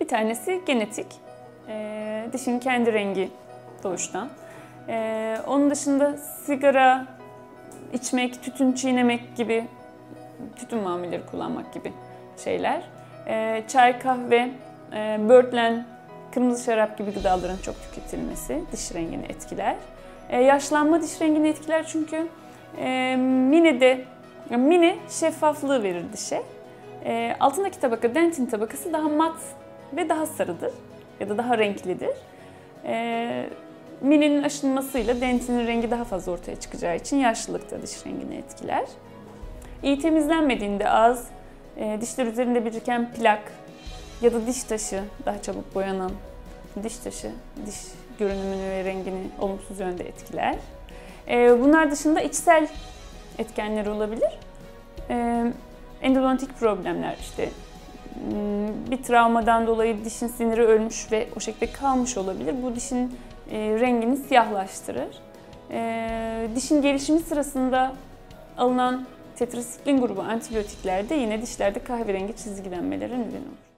Bir tanesi genetik. Ee, dişin kendi rengi doğuştan. Ee, onun dışında sigara içmek, tütün çiğnemek gibi, tütün mamulleri kullanmak gibi şeyler. Ee, çay, kahve, e, böğürtlen, kırmızı şarap gibi gıdaların çok tüketilmesi diş rengini etkiler. Ee, yaşlanma diş rengini etkiler çünkü e, mini de mini şeffaflığı verir dişe. E, altındaki tabaka, dentin tabakası daha mat ve daha sarıdır ya da daha renklidir. E, mininin aşınmasıyla dentinin rengi daha fazla ortaya çıkacağı için yaşlılıkta diş rengini etkiler. İyi temizlenmediğinde ağız, e, dişler üzerinde biriken plak ya da diş taşı daha çabuk boyanan diş taşı diş görünümünü ve rengini olumsuz yönde etkiler. E, bunlar dışında içsel etkenler olabilir. E, endodontik problemler işte hmm, bir travmadan dolayı dişin siniri ölmüş ve o şekilde kalmış olabilir. Bu dişin e, rengini siyahlaştırır. E, dişin gelişimi sırasında alınan tetrasiklin grubu antibiyotiklerde yine dişlerde kahverengi çizgilenmelere neden olur.